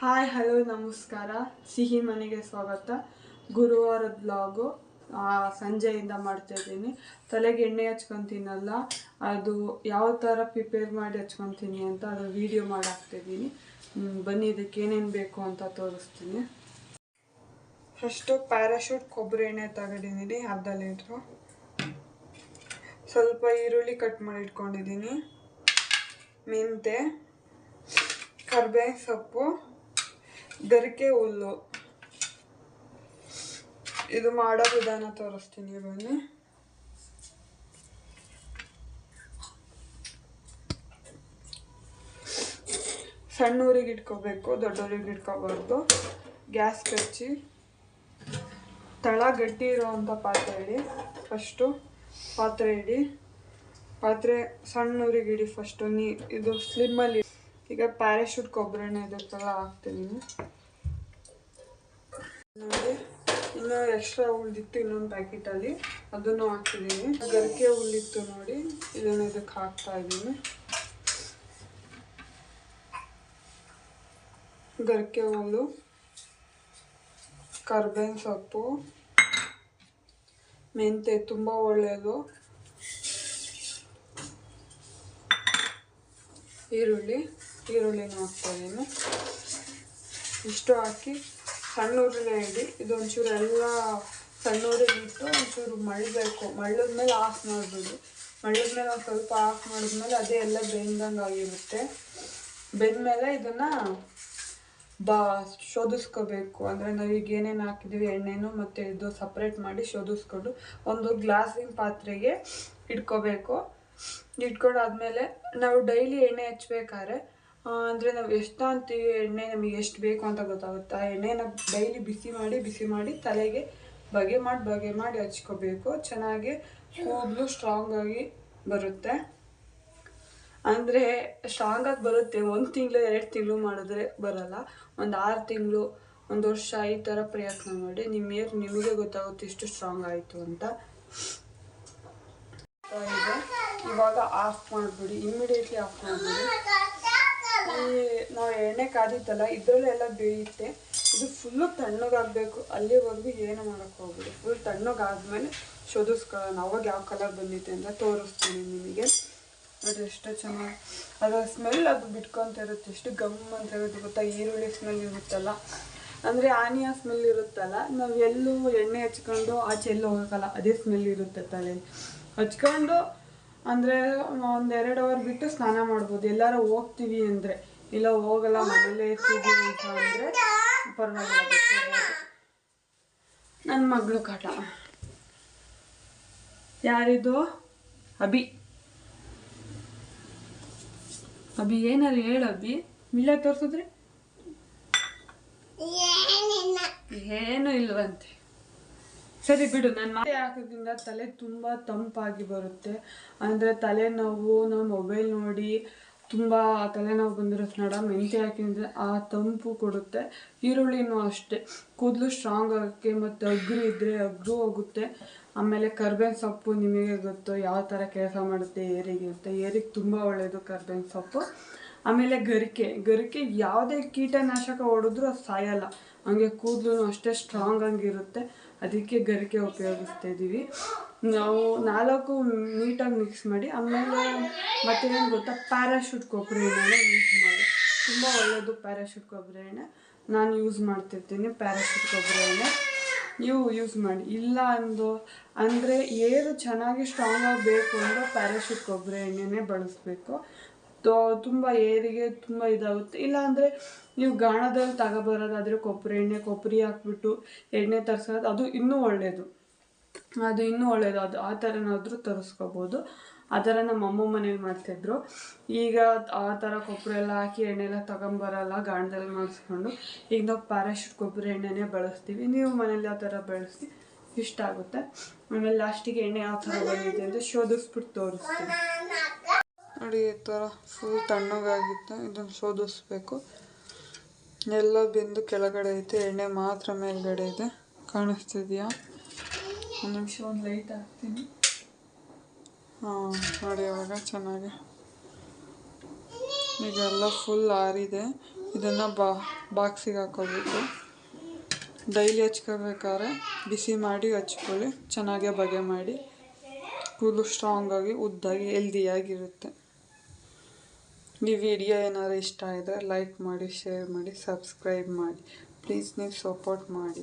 Hi hello ನಮಸ್ಕಾರ. ಸಿಹಿ ಮನೆಗೆ ಸ್ವಾಗತ. ಗುರುವಾರದ ಬ್ಲಾಗು ಸಂಜೆಯಿಂದ ಮಾಡ್ತಾ ಇದ್ದೀನಿ. ತಲೆಗೆ ಎಣ್ಣೆ ಹಚ್ಕೊತೀನಲ್ಲ, ಅದು ಯಾವ ಥರ ಪ್ರಿಪೇರ್ ಮಾಡಿ ಹಚ್ಕೊತೀನಿ ಅಂತ ಅದು ವಿಡಿಯೋ ಮಾಡಿ ಹಾಕ್ತಿದ್ದೀನಿ ಬನ್ನಿ, ಇದಕ್ಕೆ ಏನೇನು ಬೇಕು ಅಂತ ತೋರಿಸ್ತೀನಿ. ಫಸ್ಟು ಪ್ಯಾರಾಶೂಟ್ ಕೊಬ್ಬರಿ ಎಣ್ಣೆ ತಗೊಂಡಿದ್ದೀನಿ, ಅರ್ಧ ಲೀಟ್ರು ಸ್ವಲ್ಪ ಈರುಳ್ಳಿ ಕಟ್ ಮಾಡಿ ಇಟ್ಕೊಂಡಿದ್ದೀನಿ. ಮೆಂತೆ ಕರ್ಬೇವಿನ ಸೊಪ್ಪು. ಗರಿಕೆ ಹುಲ್ಲು. ಇದು ಮಾಡೋ ವಿಧಾನ ತೋರಿಸ್ತೀನಿ, ಬನ್ನಿ. ಸಣ್ಣ ಊರಿಗೆ ಇಟ್ಕೋಬೇಕು ದೊಡ್ಡವ್ರಿಗೆ ಇಟ್ಕೋಬಾರ್ದು. ಗ್ಯಾಸ್ ಕಚ್ಚಿ. ತಳ ಗಟ್ಟಿ ಇರುವಂಥ ಪಾತ್ರೆ ಇಡಿ ಫಸ್ಟು ಪಾತ್ರೆ ಇಡಿ. ಪಾತ್ರೆ ಸಣ್ಣ ಊರಿಗೆ ಇಡಿ ಫಸ್ಟು ನೀ ಇದು ಸ್ಲಿಮ್ಮಲ್ಲಿ ಈಗ ಪ್ಯಾರಾಶೂಟ್ ಕೊಬ್ಬರಿ ಎಣ್ಣೆ ಇದಕ್ಕೆಲ್ಲ ಹಾಕ್ತೀನಿ. ನೋಡಿ, ಇನ್ನೂ ಎಕ್ಸ್ಟ್ರಾ ಉಳಿದಿತ್ತು ಇನ್ನೊಂದು ಪ್ಯಾಕೆಟಲ್ಲಿ ಅದನ್ನು ಹಾಕ್ತಿದ್ದೀನಿ ಗರಿಕೆ ಹುಲ್ಲಿತ್ತು ನೋಡಿ, ಇದನ್ನು ಇದಕ್ಕೆ ಹಾಕ್ತಾ ಇದ್ದೀನಿ. ಗರಿಕೆ ಹುಲ್ಲು, ಕರ್ಬೇವಿನ ಸೊಪ್ಪು, ಮೆಂತೆ ತುಂಬ ಒಳ್ಳೆಯದು. ಈರುಳ್ಳಿ. ಈರುಳ್ಳಿನ ಹಾಕ್ತಾ ಇದ್ದೀನಿ ಇಷ್ಟು ಹಾಕಿ ಸಣ್ಣ ಉರುಳೆ ಇಡಿ ಇದೊಂಚೂರು ಎಲ್ಲ ಸಣ್ಣ ಉರುಳಿ ಇಟ್ಟು ಒಂಚೂರು ಮಳ್ಳಬೇಕು. ಮಳ್ಳದ್ಮೇಲೆ ಆಫ್ ಮಾಡಿಬಿಡು ಮಳ್ಳದ ಮೇಲೆ ಒಂದು ಸ್ವಲ್ಪ ಆಫ್ ಮಾಡಿದ್ಮೇಲೆ ಅದೇ ಎಲ್ಲ ಬೆಂದಂಗೆ ಆಗಿರುತ್ತೆ. ಬೆಂದಮೇಲೆ ಇದನ್ನು ಬಾ ಶೋಧಿಸ್ಕೋಬೇಕು ಅಂದರೆ ನಾವೀಗ ಏನೇನು ಹಾಕಿದ್ದೀವಿ ಎಣ್ಣೆನೂ ಮತ್ತು ಇದು ಸಪ್ರೇಟ್ ಮಾಡಿ ಶೋಧಿಸ್ಕೊಂಡು ಒಂದು ಗ್ಲಾಸಿನ ಪಾತ್ರೆಗೆ ಇಟ್ಕೋಬೇಕು. ಇಟ್ಕೊಂಡಾದ್ಮೇಲೆ ನಾವು ಡೈಲಿ ಎಣ್ಣೆ ಹಚ್ಬೇಕಾದ್ರೆ ಅಂದರೆ ನಾವು ಎಷ್ಟು ಅಂತೀವಿ ಎಣ್ಣೆ ನಮಗೆ ಎಷ್ಟು ಬೇಕು ಅಂತ ಗೊತ್ತಾಗುತ್ತೆ. ಆ ಎಣ್ಣೆನ ಡೈಲಿ ಬಿಸಿ ಮಾಡಿ ಬಿಸಿ ಮಾಡಿ ತಲೆಗೆ ಬಗೆ ಮಾಡಿ ಬಗೆ ಮಾಡಿ ಹಚ್ಕೋಬೇಕು. ಚೆನ್ನಾಗಿ ಕೂದಲು ಸ್ಟ್ರಾಂಗಾಗಿ ಬರುತ್ತೆ. ಅಂದರೆ ಸ್ಟ್ರಾಂಗಾಗಿ ಬರುತ್ತೆ. ಒಂದು ತಿಂಗಳು, ಎರಡು ತಿಂಗಳು ಮಾಡಿದ್ರೆ ಬರಲ್ಲ. ಒಂದು ಆರು ತಿಂಗಳು, ಒಂದು ವರ್ಷ ಈ ಥರ ಪ್ರಯತ್ನ ಮಾಡಿ ನಿಮ್ಮ ನಿಮಗೆ ಗೊತ್ತಾಗುತ್ತೆ ಎಷ್ಟು ಸ್ಟ್ರಾಂಗ್ ಆಯಿತು ಅಂತ. ಇವಾಗ ಆಫ್ ಮಾಡಿಬಿಡಿ. ಇಮಿಡಿಯೇಟ್ಲಿ ಆಫ್ ಮಾಡಿಬಿಡಿ. ಈ ನಾವು ಎಣ್ಣೆ ಕಾದಿತ್ತಲ್ಲ, ಇದರಲ್ಲೆಲ್ಲ ಬೇಯುತ್ತೆ. ಇದು ಫುಲ್ಲು ತಣ್ಣಗಾಗಬೇಕು. ಅಲ್ಲಿವರೆಗೂ ಏನು ಮಾಡೋಕ್ಕೆ ಹೋಗ್ಬಿಡಿ. ಫುಲ್ ತಣ್ಣಗಾದ್ಮೇಲೆ ಶೋಧಿಸ್ಕೊಳ್ಳೋಣ. ಅವಾಗ ಯಾವ ಕಲರ್ ಬಂದಿದೆ ಅಂತ ತೋರಿಸ್ತೀನಿ ನಿಮಗೆ. ನೋಡಿ ಎಷ್ಟು ಚೆನ್ನಾಗಿ ಅದರ ಸ್ಮೆಲ್ ಅದು ಬಿಟ್ಕೊಂತ ಇರುತ್ತೆ. ಎಷ್ಟು ಗಮ್ ಅಂತ ಇರುತ್ತೆ ಗೊತ್ತಾ? ಈರುಳ್ಳಿ ಸ್ಮೆಲ್ ಇರುತ್ತಲ್ಲ. ಅಂದರೆ ಆನಿಯ ಸ್ಮೆಲ್ ಇರುತ್ತಲ್ಲ. ನಾವು ಎಲ್ಲೂ ಎಣ್ಣೆ ಹಚ್ಕೊಂಡು ಆಚೆ ಎಲ್ಲೂ ಹೋಗೋಕ್ಕಲ್ಲ ಅದೇ ಸ್ಮೆಲ್ ಇರುತ್ತೆ ತಲೆ ಹಚ್ಕೊಂಡು ಅಂದರೆ ಎರಡು ಅವರ್ ಬಿಟ್ಟು ಸ್ನಾನ ಮಾಡ್ಬೋದು. ಎಲ್ಲರೂ ಹೋಗ್ತೀವಿ ಅಂದರೆ. ಇಲ್ಲ ಹೋಗಲ್ಲ ಮನೇಲೇ ಇರ್ತೀವಿ ಅಂತ ಅಂದರೆ ಪರವಾಗಿಲ್ಲ ನನ್ ನನ್ನ ಮಗಳು ಕಾಟ. ಯಾರಿದು? ಅಭಿ. ಅಭಿ ಏನಾರು ಹೇಳು ಅಭಿ. ಮಿಲ್ಲ ತೋರಿಸಿದ್ರೆ? ಏನು ಇಲ್ವಂತೆ. ಸರಿ ಬಿಡು, ನಾನು ಮಾತೆ ಹಾಕೋದ್ರಿಂದ ತಲೆ ತುಂಬ ತಂಪಾಗಿ ಬರುತ್ತೆ. ಅಂದರೆ ತಲೆನೋವು, ನಾವು ಮೊಬೈಲ್ ನೋಡಿ ತುಂಬ ತಲೆನೋವು ಬಂದಿರುತ್ತೆ ನೋಡ ಮೆಂತ್ಯ ಹಾಕಿದ್ರೆ ಆ ತಂಪು ಕೊಡುತ್ತೆ. ಈರುಳ್ಳಿನೂ ಅಷ್ಟೇ. ಕೂದಲು ಸ್ಟ್ರಾಂಗ್ ಆಗೋಕ್ಕೆ ಮತ್ತು ಅಗ್ರು ಇದ್ದರೆ ಅಗ್ರು ಹೋಗುತ್ತೆ. ಆಮೇಲೆ ಕರ್ಬೇವಿನ ಸೊಪ್ಪು ನಿಮಗೆ ಗೊತ್ತು, ಯಾವ ಥರ ಕೆಲಸ ಮಾಡುತ್ತೆ, ಏರಿಗೆ ಅಂತ ಏರಿಗೆ ತುಂಬ ಒಳ್ಳೆಯದು ಕರ್ಬೇವಿನ ಸೊಪ್ಪು. ಆಮೇಲೆ ಗರಿಕೆ. ಗರಿಕೆ ಯಾವುದೇ ಕೀಟನಾಶಕ ಹೊಡೆದ್ರೂ ಅದು ಸಾಯಲ್ಲ. ಹಂಗೆ ಕೂದಲು ಅಷ್ಟೇ ಸ್ಟ್ರಾಂಗ್ ಆಗಿರುತ್ತೆ. ಅದಕ್ಕೆ ಗರಿಕೆ ಉಪಯೋಗಿಸ್ತಾ ಇದ್ದೀವಿ ನಾವು ನಾಲ್ಕು ನೀಟಾಗಿ ಮಿಕ್ಸ್ ಮಾಡಿ, ಆಮೇಲೆ ಮತ್ತೇನು ಗೊತ್ತಾ? ಪ್ಯಾರಾಶೂಟ್ ಕೊಬ್ಬರಿ ಎಣ್ಣೆನ ಯೂಸ್ ಮಾಡಿ. ತುಂಬ ಒಳ್ಳೆಯದು ಪ್ಯಾರಾಶೂಟ್ ಕೊಬ್ಬರಿ ಎಣ್ಣೆ. ನಾನು ಯೂಸ್ ಮಾಡ್ತಿರ್ತೀನಿ ಪ್ಯಾರಾಶೂಟ್ ಕೊಬ್ಬರಿ ಎಣ್ಣೆ. ನೀವು ಯೂಸ್ ಮಾಡಿ. ಇಲ್ಲ ಅಂದು, ಅಂದರೆ ಏರು ಚೆನ್ನಾಗಿ ಸ್ಟ್ರಾಂಗ್ ಆಗಬೇಕು ಅಂದರೆ ಪ್ಯಾರಾಶೂಟ್ ಕೊಬ್ಬರಿ ಎಣ್ಣೆನೇ ಬಳಸಬೇಕು. ತುಂಬ ಏರಿಗೆ ತುಂಬ ಇದಾಗುತ್ತೆ. ಇಲ್ಲಾಂದರೆ ನೀವು ಗಾಣದಲ್ಲಿ ತಗೊಬರೋದಾದರೆ ಕೊಬ್ಬರಿ ಎಣ್ಣೆ, ಕೊಬ್ಬರಿ ಹಾಕ್ಬಿಟ್ಟು ಎಣ್ಣೆ ತರಿಸೋದು, ಅದು ಇನ್ನೂ ಒಳ್ಳೆಯದು ಅದು ಇನ್ನೂ ಒಳ್ಳೆಯದು ಅದು ಆ ಥರನಾದರೂ ತರಿಸ್ಕೋಬೋದು. ಆ ಥರ ನಮ್ಮ ಅಮ್ಮ ಮನೇಲಿ ಮಾಡ್ತಿದ್ರು. ಈಗ ಆ ಥರ ಕೊಬ್ಬರಿ ಎಲ್ಲ ಹಾಕಿ ಎಣ್ಣೆ ಎಲ್ಲ ತಗೊಂಬರಲ್ಲ, ಗಾಣದಲ್ಲಿ ಮಾಡಿಸ್ಕೊಂಡು. ಈಗ ನಾವು ಪ್ಯಾರಾಶೂಟ್ ಕೊಬ್ಬರಿ ಎಣ್ಣೆನೇ ಬಳಸ್ತೀವಿ. ನೀವು ಮನೇಲಿ ಯಾವ ಥರ ಬಳಸಿ, ಇಷ್ಟ ಆಗುತ್ತೆ. ಆಮೇಲೆ ಲಾಸ್ಟಿಗೆ ಎಣ್ಣೆ ಯಾವ ಥರ ಬಂದಿದೆ ಅಂತ ಶೋಧಿಸ್ಬಿಟ್ಟು ತೋರಿಸ್ತೀನಿ. ನೋಡಿ, ಈ ಥರ ಫುಲ್ ತಣ್ಣಗಾಗಿತ್ತು. ಇದನ್ನು ಶೋಧಿಸ್ಬೇಕು. ಎಲ್ಲ ಬೆಂದು ಕೆಳಗಡೆ ಐತೆ, ಎಣ್ಣೆ ಮಾತ್ರ ಮೇಲ್ಗಡೆ ಇದೆ. ಕಾಣಿಸ್ತಿದೆಯಾ? ಒಂದು ನಿಮಿಷ, ಒಂದು ಲೈಟ್ ಹಾಕ್ತೀನಿ. ಹಾಂ, ನೋಡಿ ಇವಾಗ ಚೆನ್ನಾಗಿ. ಈಗೆಲ್ಲ ಫುಲ್ ಆರಿದೆ. ಇದನ್ನು ಬಾ ಬಾಕ್ಸಿಗೆ ಹಾಕೋಬೇಕು. ಡೈಲಿ ಹಚ್ಕೋಬೇಕಾದ್ರೆ ಬಿಸಿ ಮಾಡಿ ಹಚ್ಕೊಳ್ಳಿ. ಚೆನ್ನಾಗೆ ಬಗೆ ಮಾಡಿ. ಕೂದಲು ಸ್ಟ್ರಾಂಗಾಗಿ ಉದ್ದಾಗಿ ಹೆಲ್ದಿಯಾಗಿರುತ್ತೆ ಈ ವಿಡಿಯೋ ಏನಾದ್ರು ಇಷ್ಟ ಆದರೆ ಲೈಕ್ ಮಾಡಿ ಶೇರ್ ಮಾಡಿ ಸಬ್ಸ್ಕ್ರೈಬ್ ಮಾಡಿ. ಪ್ಲೀಸ್ ನೀವು ಸಪೋರ್ಟ್ ಮಾಡಿ.